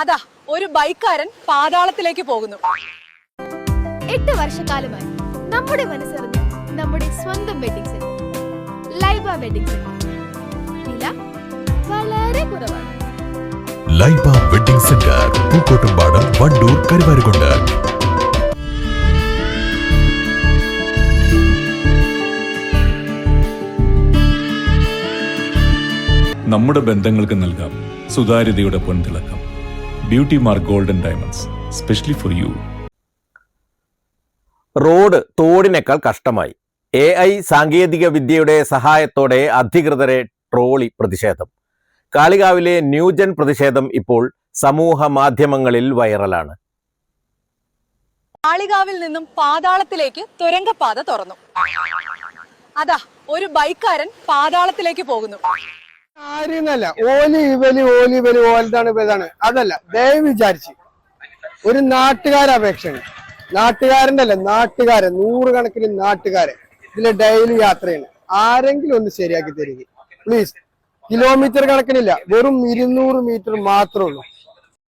അതാ ഒരു ബൈക്കാരൻ പാതാളത്തിലേക്ക് പോകുന്നു. എട്ട് വർഷക്കാലമായി നമ്മുടെ മനസ്സറിഞ്ഞ് നമ്മുടെ സ്വന്തം wedding centre Laiba wedding centre വില വളരെ കുറവാണ്. Laiba wedding centre Pookkottumpadam Wandoor Karuvarakundu. നമ്മുടെ ബന്ധങ്ങൾക്ക് നൽകാം സുതാര്യതയുടെ പൊൻതിളക്കം. Beauty mark golden diamonds specially for you road തോടിനേക്കാൾ കഷ്ടമായി. എ ഐ സാങ്കേതിക വിദ്യയുടെ സഹായത്തോടെ അധികൃതരെ ട്രോളി പ്രതിഷേധം. കാളികാവിലെ ന്യൂജൻ പ്രതിഷേധം ഇപ്പോൾ സമൂഹ മാധ്യമങ്ങളിൽ വൈറലാണ്. കാളികാവിൽ നിന്നും പാതാളത്തിലേക്ക് തുരങ്കപാത തുറന്നു. അതാ ഒരു ബൈക്കാരൻ പാതാളത്തിലേക്ക് പോകുന്നു. കാര്യന്നല്ല ഓലി ഇവലി ഓലി ഇവലി ഓലതാണ് ഇതാണ്. അതല്ല ദയവ് വിചാരിച്ച് ഒരു നാട്ടുകാരെ അപേക്ഷയാണ് നാട്ടുകാരന്റെ അല്ല നാട്ടുകാരെ നൂറുകണക്കിന് നാട്ടുകാരെ ഇതിലെ ഡെയിലി യാത്രയാണ്. ആരെങ്കിലും ഒന്ന് ശരിയാക്കി തരിക. പ്ലീസ് കിലോമീറ്റർ കണക്കിനില്ല വെറും ഇരുന്നൂറ് മീറ്റർ മാത്രമേ ഉള്ളൂ.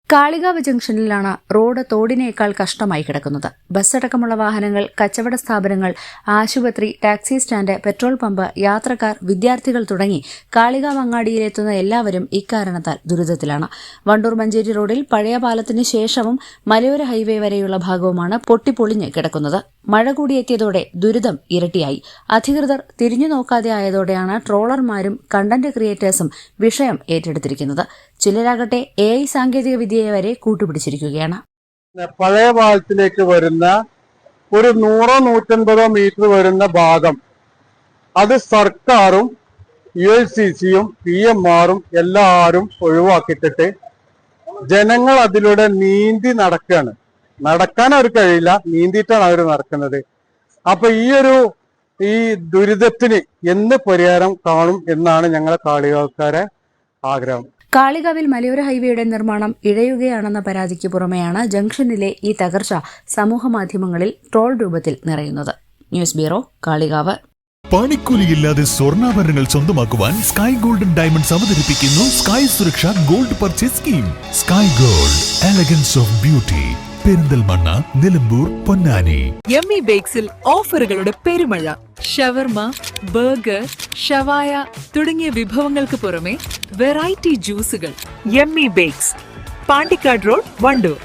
കാളികാവ് ജംഗ്ഷനിലാണ് റോഡ് തോടിനേക്കാൾ കഷ്ടമായി കിടക്കുന്നത്. ബസ് അടക്കമുള്ള വാഹനങ്ങൾ കച്ചവട സ്ഥാപനങ്ങൾ ആശുപത്രി ടാക്സി സ്റ്റാൻഡ് പെട്രോൾ പമ്പ് യാത്രക്കാർ വിദ്യാർത്ഥികൾ തുടങ്ങി കാളികാവ് അങ്ങാടിയിലെത്തുന്ന എല്ലാവരും ഇക്കാരണത്താൽ ദുരിതത്തിലാണ്. വണ്ടൂർ മഞ്ചേരി റോഡിൽ പഴയ പാലത്തിന് ശേഷവും മലയോര ഹൈവേ വരെയുള്ള ഭാഗവുമാണ് പൊട്ടിപ്പൊളിഞ്ഞ് കിടക്കുന്നത്. മഴ കൂടിയെത്തിയതോടെ ദുരിതം ഇരട്ടിയായി. അധികൃതർ തിരിഞ്ഞു നോക്കാതെ ആയതോടെയാണ് ട്രോളർമാരും കണ്ടന്റ് ക്രിയേറ്റേഴ്സും വിഷയം ഏറ്റെടുത്തിരിക്കുന്നത്. ചിലരാകട്ടെ എ ഐ സാങ്കേതിക വിദ്യയെ വരെ കൂട്ടുപിടിച്ചിരിക്കുകയാണ്. പഴയ പാലത്തിലേക്ക് വരുന്ന ഒരു നൂറോ നൂറ്റൻപതോ മീറ്റർ വരുന്ന ഭാഗം. അത് സർക്കാരും യു എൽ സി സിയും പി എം ആറും എല്ലാവരും ഒഴിവാക്കിയിട്ടിട്ട് ജനങ്ങൾ അതിലൂടെ നീന്തി നടക്കുകയാണ്. നടക്കാൻ അവർ കഴിയില്ല. നീന്തിയിട്ടാണ് അവർ നടക്കുന്നത്. അപ്പൊ ഈ ഒരു ഈ ദുരിതത്തിന് എന്ത് പരിഹാരം കാണും എന്നാണ് ഞങ്ങളെ കാളികൾക്കാരെ ആഗ്രഹം. കാളികാവിൽ മലയോര ഹൈവേയുടെ നിർമ്മാണം ഇഴയുകയാണെന്ന പരാതിക്ക് പുറമെയാണ് ജംഗ്ഷനിലെ ഈ തകർച്ച സമൂഹമാധ്യമങ്ങളിൽ ട്രോൾ രൂപത്തിൽ നിറയുന്നത്. News bureau Kalikavu. പണിക്കൂലിയില്ലാതെ സ്വർണാഭരണങ്ങൾ സ്വന്തമാക്കുവാൻ സ്കൈ ഗോൾഡൻ ഡയമണ്ട്സ് അവതരിപ്പിക്കുന്നു സ്കൈ സുരക്ഷ gold purchase scheme. Sky gold elegance of beauty. Perinthalmanna Nilambur Ponnani. Yummy ബേക്സിൽ ഓഫറുകളുടെ പെരുമഴ. ഷവർമ ബർഗർ ഷവായ തുടങ്ങിയ വിഭവങ്ങൾക്ക് പുറമെ variety ജ്യൂസുകൾ. Yummy bakes Pandikkad road Wandoor.